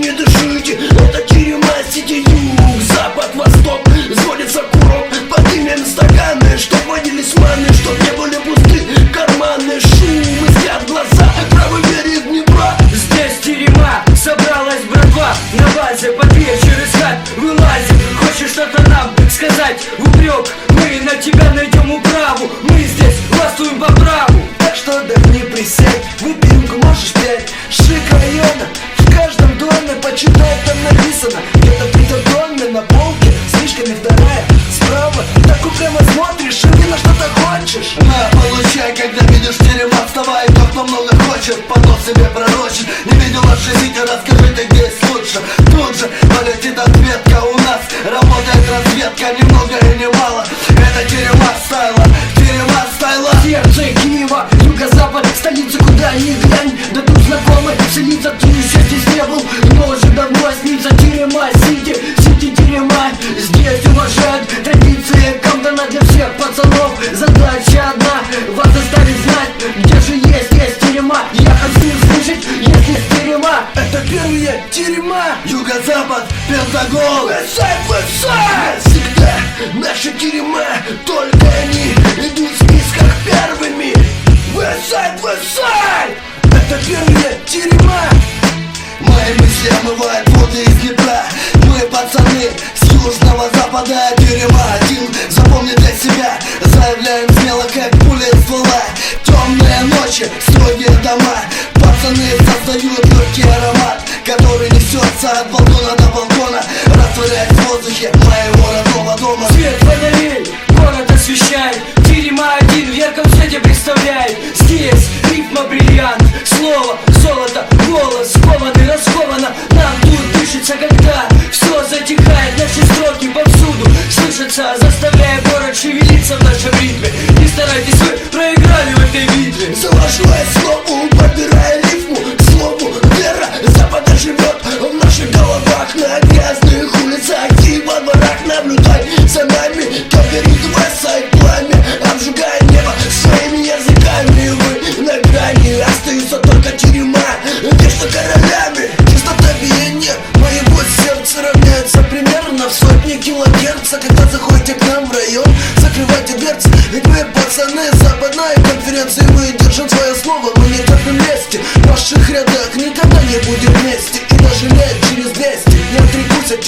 жить Это терема сети юг, запад, восток Сходится курок, поднимем стаканы Чтоб водились маны, чтоб не были пусты карманы. Шум, искят глаза, правый берег Днепра. Здесь терема, собралась братва. На базе под вечер из хат вылазит Хочешь что-то нам сказать в упрек? Мы на тебя найдем управу. Мы здесь властвуем по праву. Так что отдохни, присядь, выпивку можешь пять. Шик района, в доме почитай, там написано. Где-то в доме на полке, с книжками вторая Справа, так упрямо смотришь, и на что-то хочешь. На, получай, когда видишь терема, вставай, тот, кто много хочет, потом себе пророчит. Не видела жизнь, расскажи Здесь уважают традиции Камдена для всех пацанов. Задача одна, вас заставить знать. Где же есть, есть терема? Я хочу слышать, если терема. Это первые терема. Юго-запад, Пентагон. Весай, весай! Всегда наши терема, только они идут в списках первыми. Весай, весай! Это первые терема. Мои мысли омывают воды из Днепра Мы пацаны южного запада Тюрьма один, запомни для себя Заявляем смело, как пуля из ствола. Темные ночи, строгие дома. Пацаны создают легкий аромат Который несется от балкона до балкона Растворяясь в воздухе моего родного дома. Свет фонарей, город освещает Терема один в ярком свете представляет Здесь рифма бриллиант, слово, золото, голос Скованы, расковано, нам тут дышится Когда все затихает, наши строки повсюду Слышатся, заставляя город шевелиться в нашем ритме. Не старайтесь, вы проиграли в этой битве. Завожу я слову, подбирая рифму. К слову, вера запада живет в наших головах. На грязных улицах и во дворах Наблюдай за нами, как горит весай пламя Обжигая килогерца Когда заходите к нам в район, закрывайте дверцы Ведь мы пацаны западной конференции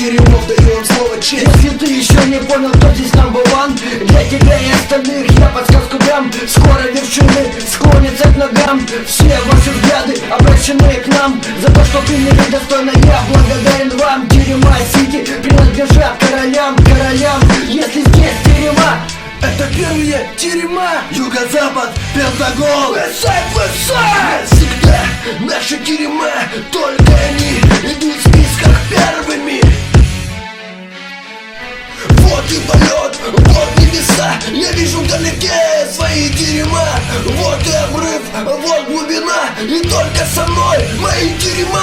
теремов, даю вам слово честь Если ты еще не понял, кто здесь number one. Для тебя и остальных я подсказку дам. Скоро вершины склонятся к ногам. Все ваши взгляды обращены к нам. За то, что приняли достойно, я благодарен вам. Терема Сити принадлежат королям, королям. Если здесь терема, Это первые терема Юго-запад, Пентагон. Весай, весай! Всегда наши терема, только я вижу вдалеке свои терема Вот и обрыв, вот глубина, и только со мной мои терема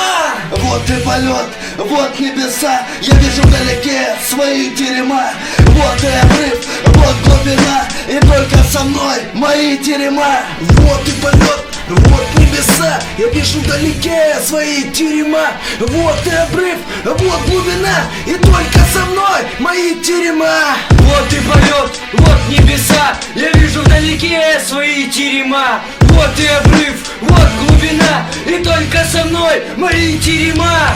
Вот и полет, вот небеса. Я вижу вдалеке свои терема Вот и обрыв, вот глубина. И только со мной мои терема Вот и полет, вот небеса, я вижу вдалеке свои терема. Вот и обрыв, вот глубина, и только со мной мои терема. Вот и полет, вот небеса Я вижу вдалеке свои терема. Вот и обрыв, вот глубина И только со мной мои терема